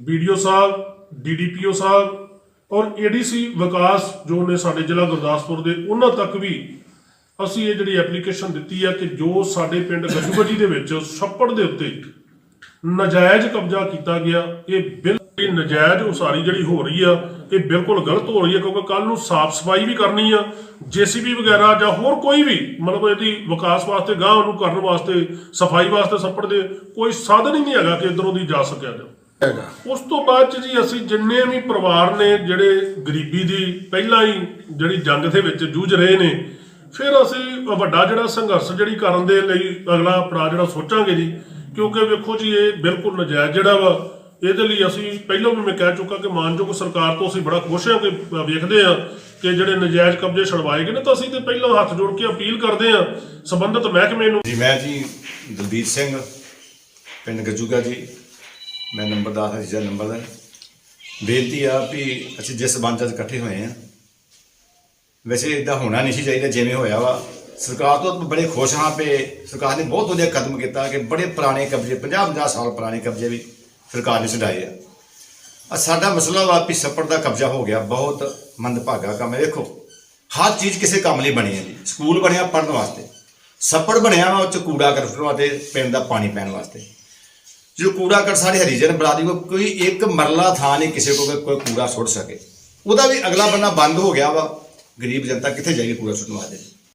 Video ਸਾਹਿਬ, DDPO ਸਾਹਿਬ ਔਰ ADC ਵਿਕਾਸ ਜੋ ਨੇ ਸਾਡੇ ਜ਼ਿਲ੍ਹਾ ਗੁਰਦਾਸਪੁਰ ਦੇ, ਉਹਨਾਂ ਤੱਕ ਵੀ ਅਸੀਂ ਇਹ ਜਿਹੜੀ ਐਪਲੀਕੇਸ਼ਨ ਦਿੱਤੀ ਆ ਕਿ ਜੋ ਸਾਡੇ ਪਿੰਡ ਗੱਜੂਗੱਜੀ ਦੇ ਵਿੱਚ ਛੱਪੜ ਦੇ ਉੱਤੇ ਨਾਜਾਇਜ਼ ਕਬਜ਼ਾ ਕੀਤਾ ਗਿਆ, ਇਹ ਬਿਲਕੁਲ ਹੀ ਨਜਾਇਜ਼ ਉਸਾਰੀ ਜਿਹੜੀ ਹੋ ਰਹੀ ਆ, ਇਹ ਬਿਲਕੁਲ ਗਲਤ ਹੋ ਰਹੀ ਹੈ ਕਿਉਂਕਿ ਕੱਲ ਨੂੰ ਸਾਫ਼ ਸਫ਼ਾਈ ਵੀ ਕਰਨੀ ਆ, ਜੀਸੀਬੀ ਵਗੈਰਾ ਜਾਂ ਹੋਰ ਕੋਈ ਵੀ, ਮਤਲਬ ਇਹਦੀ ਵਿਕਾਸ ਵਾਸਤੇ ਗਾਂ ਉਹਨੂੰ ਕਰਨ ਵਾਸਤੇ, ਸਫ਼ਾਈ ਵਾਸਤੇ ਛੱਪੜ ਦੇ, ਕੋਈ ਸਾਧਨ ਹੀ ਨਹੀਂ ਹੈਗਾ ਕਿ ਇਧਰੋਂ ਦੀ ਜਾ ਸਕਿਆ ਜਾਵੇ। ਹੈਗਾ। ਉਸ ਤੋਂ ਬਾਅਦ ਚ ਜੀ ਅਸੀਂ ਜਿੰਨੇ ਵੀ ਪਰਿਵਾਰ ਨੇ ਜਿਹੜੇ ਗਰੀਬੀ ਦੀ ਪਹਿਲਾਂ ਹੀ ਜਿਹੜੀ ਜੰਗ ਦੇ ਵਿੱਚ ਜੂਝ ਰਹੇ ਨੇ ਫਿਰ ਅਸੀਂ ਵੱਡਾ ਜਿਹੜਾ ਸੰਘਰਸ਼ ਜਿਹੜੀ ਕਰਨ ਦੇ ਲਈ ਅਗਲਾ ਪੜਾ ਜਿਹੜਾ ਸੋਚਾਂਗੇ ਜੀ ਕਿਉਂਕਿ ਵੇਖੋ ਜੀ ਇਹ ਬਿਲਕੁਲ ਨਜਾਇਜ਼ ਜਿਹੜਾ ਵਾ ਇਹਦੇ ਲਈ ਅਸੀਂ ਪਹਿਲਾਂ ਵੀ ਮੈਂ ਕਹਿ ਚੁੱਕਾ ਕਿ ਮਾਨਯੋਗ ਸਰਕਾਰ ਤੋਂ ਅਸੀਂ ਬੜਾ ਖੁਸ਼ ਹਾਂ ਕਿ ਵੇਖਦੇ ਹਾਂ ਕਿ ਜਿਹੜੇ ਨਜਾਇਜ਼ ਕਬਜ਼ੇ ਛਡਵਾਏ ਗਏ ਨੇ ਤਾਂ ਅਸੀਂ ਤੇ ਪਹਿਲਾਂ ਹੱਥ ਜੋੜ ਕੇ ਅਪੀਲ ਕਰਦੇ ਹਾਂ ਸੰਬੰਧਿਤ ਮਹਿਕਮੇ ਨੂੰ। ਜੀ ਮੈਂ ਜੀ ਦਲਬੀਰ ਸਿੰਘ ਪਿੰਡ ਗੱਜੂਗਾ ਜੀ। ਮੈਂ ਨੰਬਰ ਨੰਬਰਦਾਰ ਹਾਂ ਜਿਹੜਾ ਨੰਬਰ ਦਾ। ਬੇਨਤੀ ਆ ਵੀ ਅਸੀਂ ਜਿਸ ਸਬੰਧ 'ਚ ਅੱਜ ਇਕੱਠੇ ਹੋਏ ਆ, ਵੈਸੇ ਇਦਾਂ ਹੋਣਾ ਨਹੀਂ ਸੀ ਚਾਹੀਦਾ, ਜਿਵੇਂ ਹੋਇਆ ਵਾ। ਸਰਕਾਰ ਤੋਂ ਬੜੇ ਖੁਸ਼ ਹਾਂ ਪੇ ਸਰਕਾਰ ਨੇ ਬਹੁਤ ਵਧੀਆ ਕਦਮ ਕੀਤਾ ਕਿ ਬੜੇ ਪੁਰਾਣੇ ਕਬਜ਼ੇ 50 50 ਸਾਲ ਪੁਰਾਣੇ ਕਬਜ਼ੇ ਵੀ ਸਰਕਾਰ ਨੇ ਛਡਾਏ ਆ। ਆ ਸਾਡਾ ਮਸਲਾ ਵਾ ਵੀ ਛੱਪੜ ਦਾ ਕਬਜ਼ਾ ਹੋ ਗਿਆ, ਬਹੁਤ ਮੰਦਭਾਗਾ ਕੰਮ ਹੈ। ਵੇਖੋ, ਹਰ ਚੀਜ਼ ਕਿਸੇ ਕੰਮ ਲਈ ਬਣੀ ਹੈ। ਜੀ ਸਕੂਲ ਬਣਿਆ ਪੜਨ ਵਾਸਤੇ ਛੱਪੜ ਬਣਿਆ ਵਾ ਉਹ ਚ ਕੂੜਾ ਕਰਕਟ ਵਾਸਤੇ ਪਿੰਡ ਦਾ ਪਾਣੀ ਪੈਣ ਵਾਸਤੇ। ਜੋ ਕੂੜਾ ਕਰ ਸਾਰੇ ਹਰੀਜਨ ਬਰਾਦਰੀ ਕੋ ਕੋਈ ਇੱਕ ਮਰਲਾ ਥਾਂ ਨਹੀਂ ਕਿਸੇ ਕੋ ਕੋਈ ਕੂੜਾ ਸੁੱਟ ਸਕੇ। ਉਹਦਾ ਵੀ ਅਗਲਾ ਬੰਨਾ ਬੰਦ ਹੋ ਗਿਆ ਵਾ। ਗਰੀਬ ਜਨਤਾ ਕਿੱਥੇ ਜਾਏਗੀ ਕੂੜਾ ਸੁੱਟਣ ਵਾਸਤੇ?